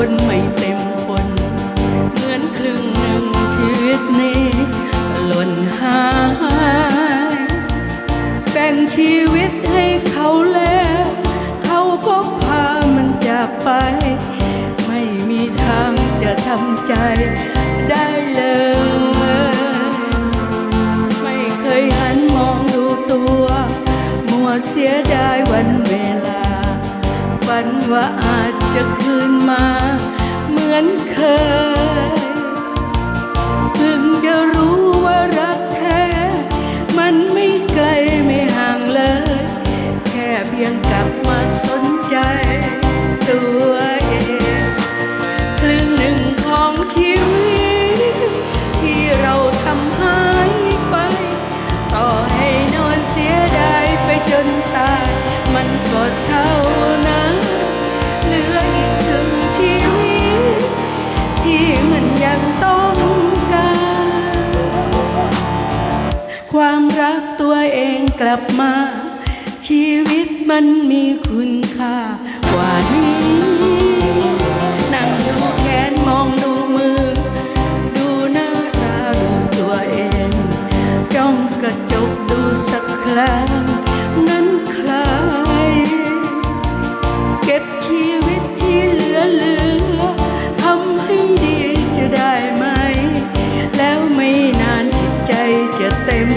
คนไม่เต็มคน เหมือนครึ่งหนึ่งชีวิตนี้หล่นหายแบ่งชีวิตให้เขาแล้ว เขาก็พามันจากไป ไม่มีทางจะทำใจได้เลย ไม่เคยหันมองดูตัว มัวเสียดายวันเวลาฝันว่าอาจจะคืน อนเคย ลับมา ชีวิตมันมีคุณค่ากว่านี้ นั่งดูแขนมองดูมือ ดูหน้าตาดูตัวเอง จ้องกระจกดูสักครั้งนั้นใครเก็บชีวิตที่เหลือเหลือทำให้ดีจะได้ไหม แล้วไม่นานจิตใจจะเต็ม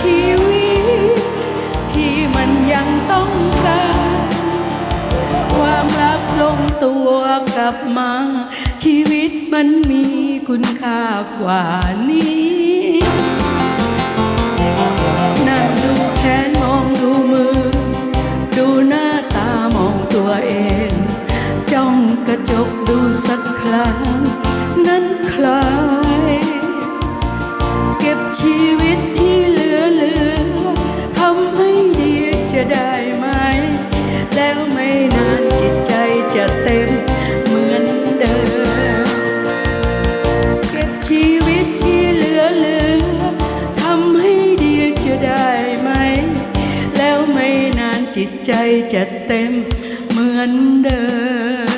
ชีวิต ที่มันยังต้องการ ความรักลงตัวกลับมา ชีวิตมันมีคุณค่ากว่านี้นั่งดูแขนมองดูมือ ดูหน้าตามองตัวเอง จ้องกระจกดูสักครั้งนั้นครเใจจะเต็มเหมือนเดิม